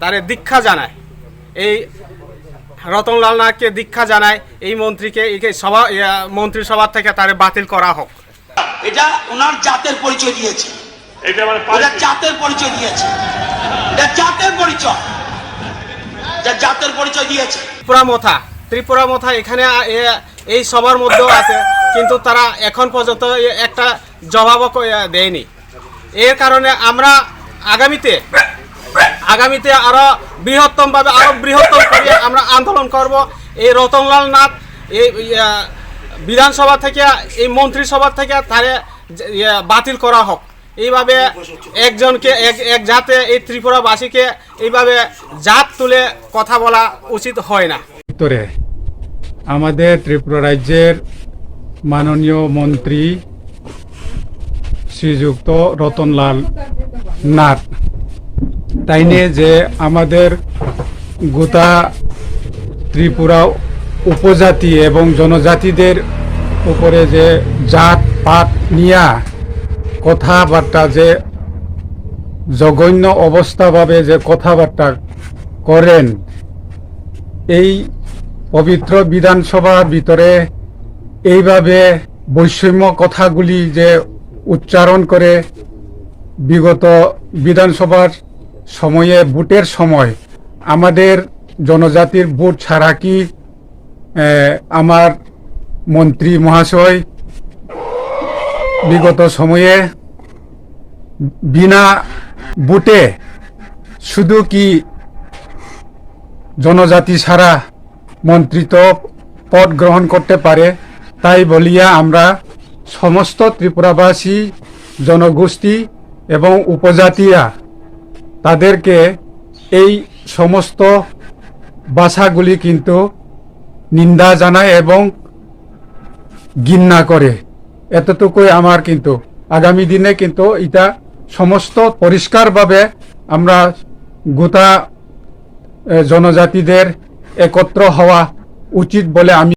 তারে দীক্ষা জানায়। এই রতনলাল নাথকে দীক্ষা জানায় এই মন্ত্রীকে একে সভা মন্ত্রিসভা থেকে তারে বাতিল করা হোক। এটা ওনার জাতের পরিচয় দিয়েছে। এটা মানে জাতের পরিচয় দিয়েছে। এটা জাতের পরিচয়। জাতের পরিচয় দিয়েছে। ত্রিপুরা মথা ত্রিপুরা মথা এখানে এ- এই সবার মধ্যেও আছে কিন্তু তারা এখন পর্যন্ত একটা জবাবও দেয়নি। এর কারণে আমরা আগামীতে আগামীতে আরও বৃহত্তমভাবে আরও বৃহত্তম করে আমরা আন্দোলন করব। এই রতনলাল নাথ, এই বিধানসভা থেকে, এই মন্ত্রিসভা থেকে তারে বাতিল করা হোক। এইভাবে একজনকে, এক এক জাতে, এই ত্রিপুরাবাসীকে এইভাবে জাত তুলে কথা বলা উচিত হয় না। উত্তরে আমাদের ত্রিপুরা রাজ্যের মাননীয় মন্ত্রী শ্রীযুক্ত রতনলাল নাথ। তাই নিয়ে যে আমাদের গোটা ত্রিপুরা উপজাতি এবং জনজাতিদের উপরে যে জাত, পাত নিয়া কথাবার্তা, যে জঘন্য অবস্থাভাবে যে কথাবার্তা করেন, এই পবিত্র বিধানসভার ভিতরে এইভাবে বৈষম্য কথাগুলি যে উচ্চারণ করে বিগত বিধানসভার সময়ে, ভোটের সময় আমাদের জনজাতির ভোট ছাড়া কি আমার মন্ত্রী মহাশয় বিগত সময়ে বিনা ভোটে শুধু কি জনজাতি ছাড়া মন্ত্রিত্ব পদ গ্রহণ করতে পারে, তাই বলিয়া আমরা সমস্ত ত্রিপুরাবাসী, জনগোষ্ঠী এবং উপজাতিরা তাদেরকে এই সমস্ত ভাষাগুলি কিন্তু নিন্দা জানায় এবং ঘৃণা করে। এতটুকুই আমার কিন্তু। আগামী দিনে কিন্তু এটা সমস্ত পরিষ্কারভাবে আমরা গোটা জনজাতিদের একত্র হওয়া উচিত বলে আমি